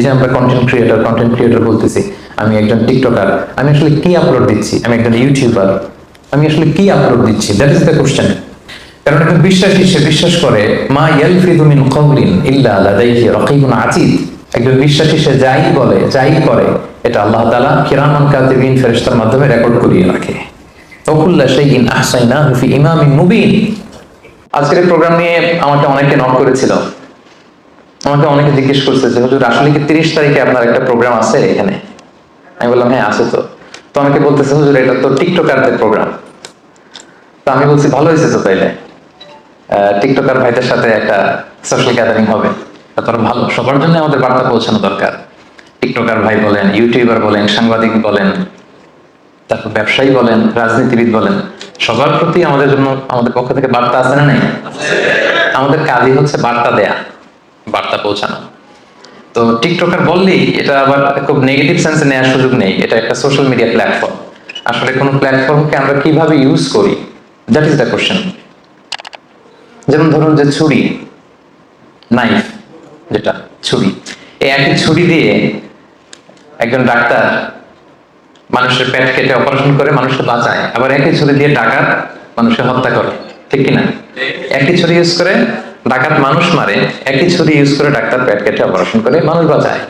এই যে আমরা কন্টেন্ট ক্রিয়েটর কন্টেন্ট ক্রিয়েটর বলতেছি, আমি একজন টিকটকার আমি আসলে কি আপলোড দিচ্ছি? আমি একজন ইউটিউবার আমি আসলে কি আপলোড দিচ্ছি? দ্যাট ইজ দ্য কোশ্চেন কারণ একজন বিশ্বাসী, সে বিশ্বাস করে, মা ইয়ালফিদু মিন কওলিন ইল্লা লাদাইহি রাকিবুন আতীদ। একজন বিশ্বাসী, সে যাই বলে, যাই করে, এটা আল্লাহ তাআলা কিরামান কাতিবিন ফেরেশতার মাধ্যমে রেকর্ড করিয়ে রাখে। ওকুল্লা শাইইন আহসাইনাহু ফি ইমামিন মুবিন। আজকের প্রোগ্রাম নিয়ে আমাকে অনেকে নক করেছিল। আমাকে অনেকে জিজ্ঞেস করছে যে, হুজুর, আসলে কি তিরিশ তারিখে আপনার একটা প্রোগ্রাম আছে এখানে? আমি বললাম হ্যাঁ আছে তো। তো আমাকে বলতেছে, হুজুর, এটা তো টিকটকারদের প্রোগ্রাম তো আমি বলছি, ভালো হয়েছে তো তাইলে? টিকটকার ভাইদের সাথে একটা সোশ্যাল গ্যাদারিং হবে। তারপর ভালো, সবার জন্য আমাদের বার্তা পৌঁছানো দরকার। টিকটকার ভাই বলেন ইউটিউবার বলেন, সাংবাদিক বলেন, তারপর ব্যবসায়ী বলেন, রাজনীতিবিদ বলেন, সবার প্রতি আমাদের জন্য আমাদের পক্ষ থেকে বার্তা আছে না নাই? আমাদের কাজই হচ্ছে বার্তা দেয়া। বার্তা পৌঁছানো। তো টিকটকার বললেই এটা আবার খুব নেগেটিভ সেন্সে নেওয়ার সুযোগ নেই। এটা একটা সোশ্যাল মিডিয়া প্ল্যাটফর্ম আসলে কোনো প্ল্যাটফর্মকে আমরা কীভাবে ইউজ করি? দ্যাট ইজ দ্য কোশ্চেন যেমন ধরুন যে ছুরি নাইফ যেটা, ছুরি। এই একই ছুরি দিয়ে একজন ডাক্তার মানুষের পেট কেটে অপারেশন করে, মানুষকে বাঁচায়। আবার একই ছুরি দিয়ে ডাকাত মানুষকে হত্যা করে। ঠিক কিনা? একই ছুরি ইউজ করে ডাকাত মানুষ মারে, একই ছুরি ইউজ করে ডাক্তার পেট কেটে অপারেশন করে মানুষ বাঁচায়।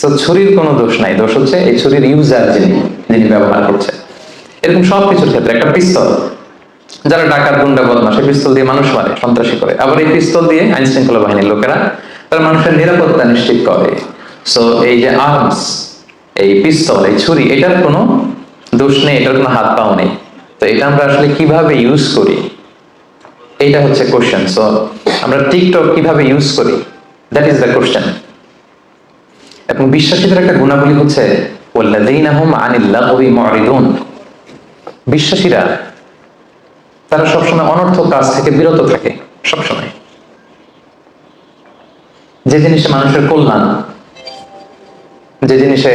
তো ছুরির কোনো দোষ নাই। দোষ হচ্ছে এই ছুরির ইউজার যিনি যিনি ব্যবহার করছে এরকম সব কিছুর ক্ষেত্রে একটা পিস্তল, যারা ডাকাত, গুন্ডা বদমাস পিস্তল দিয়ে মানুষ মারে, সন্ত্রাসী করে। আবার এই পিস্তল দিয়ে আইন শৃঙ্খলা বাহিনীর লোকেরা তারা মানুষের নিরাপত্তা নিশ্চিত করে। সো এই যে আর্মস এই পিস্তল, এই ছুরি, এটার কোনো দোষ নেই, এটার কোনো হাত পাও নেই। তো এটা আমরা আসলে কীভাবে ইউজ করি? এটা হচ্ছে কোশ্চেন সো আমরা টিকটক কীভাবে ইউজ করি? দ্যাট ইজ দ্য কোশ্চেন এবং বিশ্বাসীদের একটা গুণাবলী হচ্ছে বিশ্বাসীরা, তারা সবসময় অনর্থক কাজ থেকে বিরত থাকে, সবসময়। যে জিনিসে মানুষের কল্যাণ, যে জিনিসে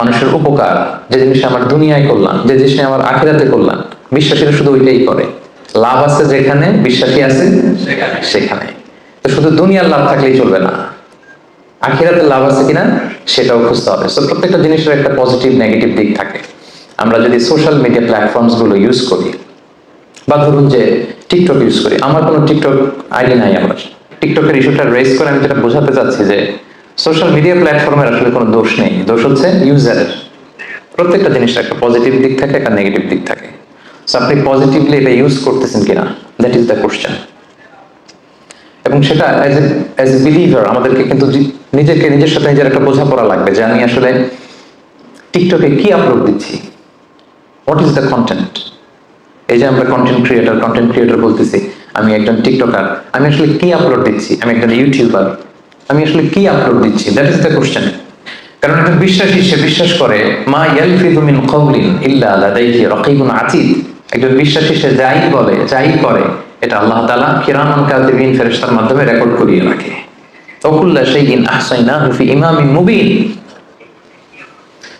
মানুষের উপকার, যে জিনিসে আমার দুনিয়ায় কল্যাণ, যে জিনিসে আমার আখিরাতে কল্যাণ, বিশ্বাসীরা শুধু ওইটাই করে। লাভ আছে যেখানে বিশ্বাসী আছে সেখানে। তো শুধু দুনিয়ার লাভ থাকলেই চলবে না। আখিরাতে লাভ আছে কিনা সেটাও খুঁজতে হবে। তো প্রত্যেকটা জিনিসের একটা পজিটিভ নেগেটিভ দিক থাকে। আমরা যদি সোশ্যাল মিডিয়া প্ল্যাটফর্মসগুলো ইউজ করি বা ধরুন যে টিকটক ইউজ করি আমার কোনো টিকটক আইডি নাই আমার। টিকটকের ইস্যুটা রেজ করে আমি যেটা বোঝাতে চাচ্ছি যে সোশ্যাল মিডিয়া প্ল্যাটফর্মের আসলে কোনো দোষ নেই। দোষ হচ্ছে ইউজারের প্রত্যেকটা জিনিসের একটা পজিটিভ দিক থাকে একটা নেগেটিভ দিক থাকে। আপনি পজিটিভলি এটা ইউজ করতেছেন কিনা? দ্যাট ইজ দ্য কোশ্চেন এবং সেটা as a as a believer আমাদেরকে কিন্তু নিজেকে, নিজের সাথে নিজের একটা বোঝাপড়া লাগবে যে আমি আসলে টিকটকে কি আপলোড দিচ্ছি? হোয়াট ইজ দ্য কন্টেন্ট এই যে আমরা কন্টেন্ট ক্রিয়েটার কন্টেন্ট ক্রিয়েটার বলতেছি, আমি একজন টিকটকার, আমি আসলে কি আপলোড দিচ্ছি? আমি একজন ইউটিউবার আমি আসলে কি আপলোড দিচ্ছি? দ্যাট ইজ দ্য কোশ্চেন কারণ একটা বিশ্বাসী, সে বিশ্বাস করে, মা ইয়ালফিদু মিন কওলিন ইল্লা লাদাইহি রাকিবুন আতীদ। একজন বিশ্বাসী, সে যাই বলে, যাই করে, এটা আল্লাহ তালা কিরামান কাতিবিন ফেরেশতার মাধ্যমে রেকর্ড করিয়ে রাখে। ওকুল্লা শাইইন আহসাইনাহু ফি ইমামিন মুবিন।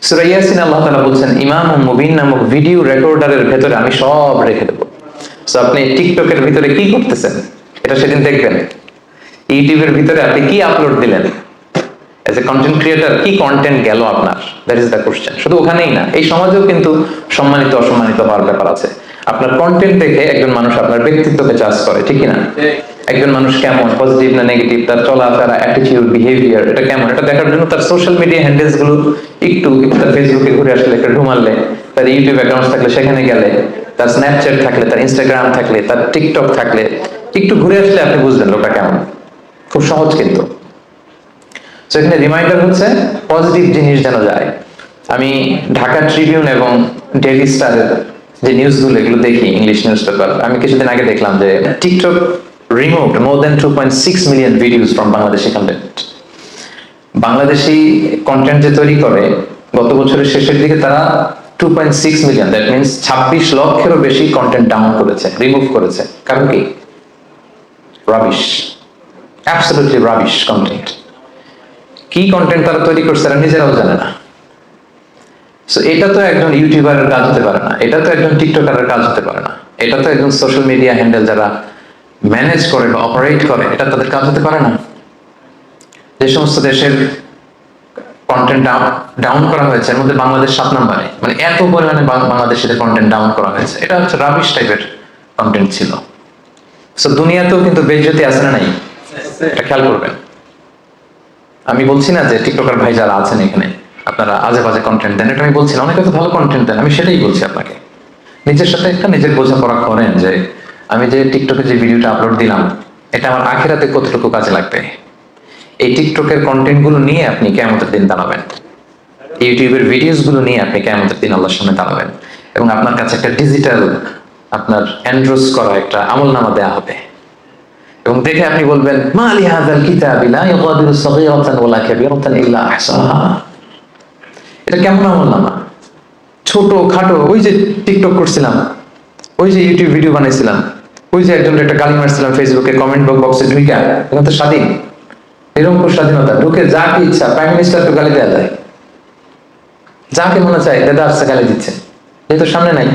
সূরা ইয়াসিন আল্লাহ তাআলা বলছেন ইমাম মুবিন নামক ভিডিও রেকর্ডারের ভেতরে আমি সব রেখে দেবো। আপনি টিকটকের ভিতরে কি করতেছেন? এটা সেদিন দেখবেন। ইউটিউবের ভিতরে আপনি কি আপলোড দিলেন? এজ এ কন্টেন্ট ক্রিয়েটর কি কন্টেন্ট গেল আপনার? দ্যাট ইজ দ্য কোশ্চেন শুধু ওখানেই না, এই সমাজেও কিন্তু সম্মানিত, অসম্মানিত হওয়ার ব্যাপার আছে। আপনার কন্টেন্ট দেখে একজন মানুষ আপনার ব্যক্তিত্বকে চাষ করে, ঠিক না একজন মানুষ কেমন পজিটিভ না নেগেটিভ তার চলাফেরা অ্যাটিটিউড বিহেভিয়ার এটা কেমন? এটা দেখার জন্য তার সোশ্যাল মিডিয়া হ্যান্ডেলসগুলো একটু তার ফেসবুকে ঘুরে আসলে, একটা ঢুমারলে তার ইউটিউব অ্যাকাউন্ট থাকলে সেখানে গেলে, তার স্ন্যাপচ্যাট থাকলে, তার ইনস্টাগ্রাম থাকলে, তার টিকটক থাকলে, একটু ঘুরে আসলে আপনি বুঝবেন লোকটা কেমন। খুব সহজ কিন্তু। তো এখানে রিমাইন্ডার হচ্ছে পজিটিভ জিনিস যেন যায়। আমি ঢাকা ট্রিবিউন এবং ডেইলি স্টারের যে নিউজগুলো এগুলো দেখি ইংলিশ নিউজ পেপার আমি কিছুদিন আগে দেখলাম যে TikTok removed more than two point six million videos from Bangladeshi content Bangladeshi content যে তৈরি করে, গত বছরের শেষের দিকে তারা two point six million that means ছাব্বিশ লক্ষেরও বেশি কন্টেন্ট ডাউন করেছে রিমুভ করেছে। কারণ কি? রাবিশ অ্যাবসলিউটলি রাবিশ কন্টেন্ট কি কন্টেন্ট তারা তৈরি করছে তারা নিজেরাও জানে না। সো এটা তো একজন ইউটিউবারের কাজ হতে পারে না। এটা তো একজন টিকটকারের কাজ হতে পারে না। এটা তো একজন সোশ্যাল মিডিয়া হ্যান্ডেল যারা ম্যানেজ করে বা অপারেট করে, এটা তাদের কাজ হতে পারে না। যে সমস্ত দেশের কন্টেন্ট ডাউন করা হয়েছে, এর মধ্যে বাংলাদেশ সাত নম্বরে। মানে এত পরিমাণে বাং- বাংলাদেশিদের কন্টেন্ট ডাউন করা হয়েছে। এটা হচ্ছে রাবিশ টাইপের কন্টেন্ট ছিল। সো দুনিয়াতেও কিন্তু বেজ্জতি আছে না নাই? এটা খেয়াল করবেন। আমি বলছি না যে টিকটকার ভাই যারা আছেন এখানে, আপনারা আজে বাজে কন্টেন্ট দেন, এটা আমি বলছি না, অনেকে তো ভালো কন্টেন্ট দেন, আমি সেটাই বলছি আপনাকে। নিজের সাথে একটা নিজের বোঝাপড়া করেন যে, আমি যে টিকটকে যে ভিডিওটা আপলোড দিলাম, এটা আমার আখেরাতে কতটুকু কাজে লাগবে? এই টিকটকের কন্টেন্টগুলো নিয়ে আপনি কেমতের দিন দাঁড়াবেন। ইউটিউবের ভিডিওসগুলো নিয়ে আপনি কেমতের দিন আল্লাহর সামনে দাঁড়াবেন। এবং আপনার কাছে একটা ডিজিটাল আপনার অ্যান্ড্রোস করা একটা আমল নামা দেওয়া হবে। এবং দেখে আপনি বলবেন, মা আলি হাযাল কিতাবি লা ইউগাদিরু সাগীরাতান ওয়ালা কাবীরাতান ইল্লা আহসাহা। এটা কেমন ছোট, খাটো, ওই যে টিকটক করছিলাম, ওই যে ইউটিউব ভিডিও বানাইছিলাম, ওই যে একজন একটা গালি মারছিলাম ফেসবুকে কমেন্ট বক্সে এখন তো স্বাধীন। নিরঙ্কুশ স্বাধীনতা, ঢুকে যা কি ইচ্ছা প্রাইম মিনিস্টারকে গালি দেওয়া যায়। যাকে মনে চায়, দাদা আসছে, গালি দিচ্ছে। যেহেতু সামনে নাই।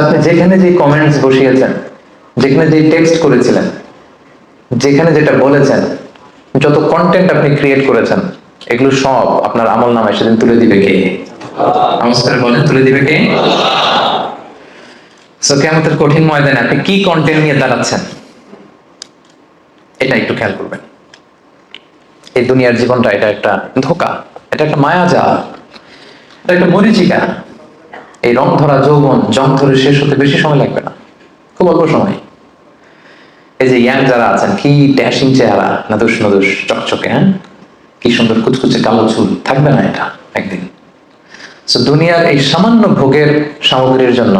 আপনি যেখানে যে কমেন্টস বসিয়েছেন, যেখানে যে টেক্সট করেছিলেন যেখানে যেটা বলেছেন, যত কন্টেন্ট আপনি ক্রিয়েট করেছেন, এগুলো সব আপনার আমল নামায় সেদিন তুলে দিবে কে? নমস্কার, বলেন, তুলে দিবে কে? সো কেমতের কঠিন ময়দানে আপনি কি কন্টেন্ট নিয়ে দাঁড়াচ্ছেন? এটা একটু খেয়াল করবেন। এই দুনিয়ার জীবনটা এটা একটা ধোকা, এটা একটা মায়াজাল, এটা একটা মরিচিকা। এই রং ধরা যৌবন, জং ধরে শেষ হতে বেশি সময় লাগবে না, খুব অল্প সময়। এই যে ইয়াং যারা আছেন, কি ড্যাশিং চেহারা? নাদুস, নদুস, চকচকে হ্যাঁ? কি সুন্দর কুচকুচে কালো চুল। থাকবে না এটা একদিন। সো দুনিয়ার এই সামান্য ভোগের সামগ্রীর জন্য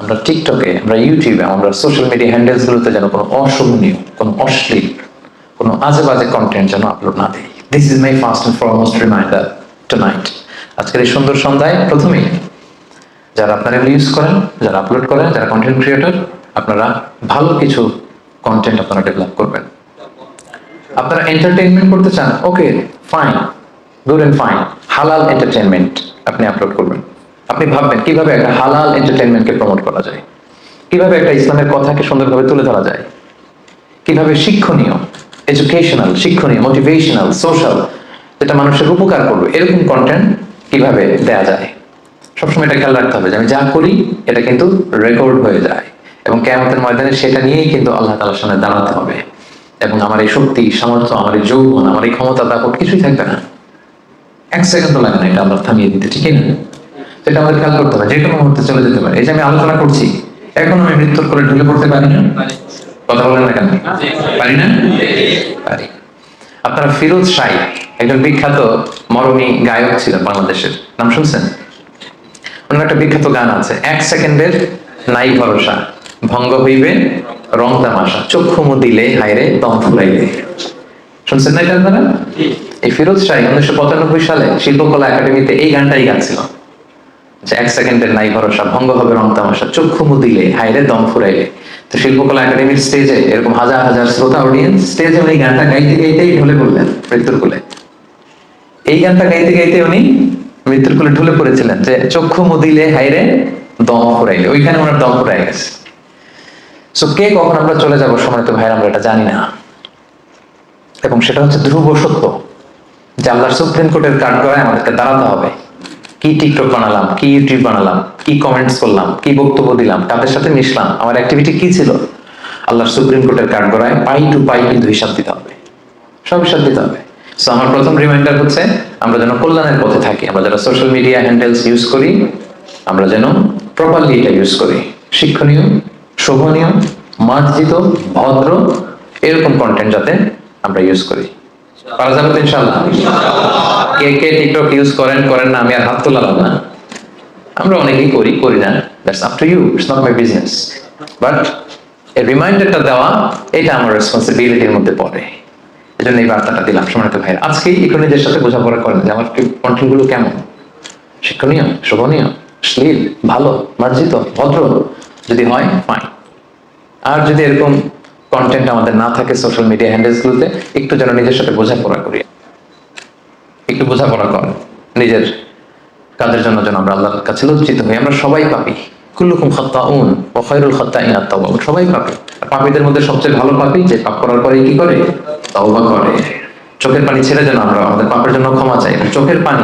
আমরা টিকটকে আমরা ইউটিউবে আমরা সোশ্যাল মিডিয়া হ্যান্ডেলস গুলোতে যেন কোনো অশোভনীয়, কোনো অশ্লীল, কোনো আজে বাজে কন্টেন্ট যেন আপলোড না দিই। This is my first and foremost reminder tonight আজকের এই সুন্দর সন্ধ্যায় প্রথমেই যারা আপনারা ইউজ করেন, যারা আপলোড করেন, যারা কন্টেন্ট ক্রিয়েটর আপনারা ভালো কিছু কন্টেন্ট আপনারা ডেভেলপ করবেন। আপনারা এন্টারটেইনমেন্ট করতে চান okay fine good and fine হালাল এন্টারটেইনমেন্ট আপনি আপলোড করবেন। আপনি ভাববেন, কীভাবে একটা হালাল এন্টারটেইনমেন্টকে প্রমোট করা যায়? কীভাবে একটা ইসলামের কথাকে সুন্দরভাবে তুলে ধরা যায়? কীভাবে শিক্ষণীয় এডুকেশনাল শিক্ষণীয় মোটিভেশনাল সোশ্যাল যেটা মানুষের উপকার করবে, এরকম কন্টেন্ট কীভাবে দেয়া যায়? সবসময় এটা খেয়াল রাখতে হবে যে আমি যা করি, এটা কিন্তু রেকর্ড হয়ে যায়। এবং কেয়ামতের ময়দানে সেটা নিয়েই কিন্তু আল্লাহ তালার সামনে দাঁড়াতে হবে। এবং আমার এই শক্তি, সামর্থ্য, আমার এই যৌবন, আমার এই ক্ষমতা দাপট কিছুই থাকবে না। এক সেকেন্ডও লাগে না, এটা আল্লাহ থামিয়ে দিতে, ঠিক না সেটা আমাদের খেয়াল করতে হবে, যে কোনো মুহূর্তে চলে যেতে পারে। এই যে আমি আলোচনা করছি, এখন আমি মৃত্যুর করে ঢুলে পড়তে পারি না? কথা বলেন না কেন? পারি না? পারি। আপনারা ফিরোজ শাহী, একজন বিখ্যাত মরমী গায়ক ছিলেন বাংলাদেশের, নাম শুনছেন? ওনার একটা বিখ্যাত গান আছে, এক সেকেন্ডের নাই ভরসা। ভঙ্গ হইবে রং তামাশা। চক্ষু মুদিলে হাইরে দম ফুলাইবে। শুনছেন না এটা আপনারা? এই ফিরোজ শাহী উনিশশো পঁচানব্বই সালে শিল্পকলা একাডেমিতে এই গানটাই গাচ্ছিল। যে এক সেকেন্ডের নাই ভরসা ভঙ্গ হবে রং তামাশা চক্ষু মুদিলে হাইরে দম ফুরাইলে তো শিল্পকলা একাডেমির স্টেজে এরকম হাজার হাজার শ্রোতা অডিয়েন্স স্টেজে উনি গানটা গাইতে গাইতেই ঢলে পড়লেন মৃত্যুর কোলে। এই গানটা গাইতে গাইতে উনি মৃত্যুর কোলে ঢলে পড়েছিলেন যে চক্ষু মুদিলে হাইরে দম ফুরাইলে ওইখানে ওনার দম ফুরাই গেছে। সো কে কখন আমরা চলে যাব সময় তো ভাইয়ের, আমরা এটা জানি না। এবং সেটা হচ্ছে ধ্রুব সত্য, যে আল্লাহর সুপ্রিম কোর্টের কাঠ গড়ায় আমাদেরকে দাঁড়াতে হবে। কি টিকটক বানালাম, কি ইউটিউব বানালাম, কি কমেন্টস করলাম, কি বক্তব্য দিলাম তাদের সাথে মিশলাম, আমার অ্যাক্টিভিটি কি ছিল? আল্লাহর সুপ্রিম কোর্টের কাঠ গড়ায় পাই টু পাই কিন্তু হিসাব দিতে হবে। সব হিসাব দিতে হবে। সো আমার প্রথম রিমাইন্ডার হচ্ছে, আমরা যেন কল্যাণের পথে থাকি, আমরা যারা সোশ্যাল মিডিয়া হ্যান্ডেলস ইউজ করি, আমরা যেন প্রপারলি এটা ইউজ করি। শিক্ষণীয় শোভনীয়, মার্জিত, ভদ্র, এরকম কন্টেন্ট যাতে আমরা ইউজ করি। পারা যাবে তো ইনশাল্লাহ কে কে টিকটক ইউজ করেন করেন না, আমি আর হাত তোলালাম না। আমরা অনেকেই করি করি না। That's up to you it's not my business but এই রিমাইন্ডারটা দেওয়া, এটা আমার রেসপন্সিবিলিটির মধ্যে পড়ে। এই জন্য এই বার্তাটা দিলাম। সময়ত ভাই আজকেই একটু নিজের সাথে বোঝাপড়া করেন যে আমার কন্টেন্টগুলো কেমন? শিক্ষণীয়, শোভনীয়, শ্লীল, ভালো, মার্জিত, ভদ্র। যদি হয় ফাইন আর যদি এরকম কন্টেন্ট আমাদের না থাকে সোশ্যাল মিডিয়া হ্যান্ডেলস গুলোতে, একটু যেন নিজের সাথে বোঝাপড়া করি। একটু বোঝাপড়া কর। নিজের কাজের জন্য যেন আমরা আল্লাহর কাছে লজ্জিত হই। আমরা সবাই পাপি। কুল্লুকুম খাত্তাউন ওয়া খায়রুল খাত্তাইন আত-তাওয়াবুন সবাই পাপি। আর পাপীদের মধ্যে সবচেয়ে ভালো পাপি যে পাপ করার পরে কি করে? তওবা করে। চোখের পানি ছেড়ে যেন আমরা আমাদের পাপের জন্য ক্ষমা চাই চোখের পানি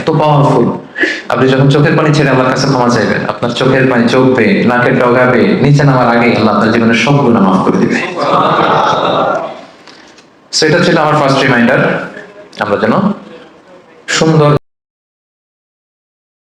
এত পাওয়ারফুল আপনি যখন চোখের পানি ছেড়ে আমার কাছে ক্ষমা চাইবেন, আপনার চোখের পানি চোখবে নাকে ডগাবে নিচে নামার আগে আল্লাহ আপনার জীবনের সব গুণা মাফ করে দিবে। সেটা ছিল আমার ফার্স্ট রিমাইন্ডার আমরা যেন সুন্দর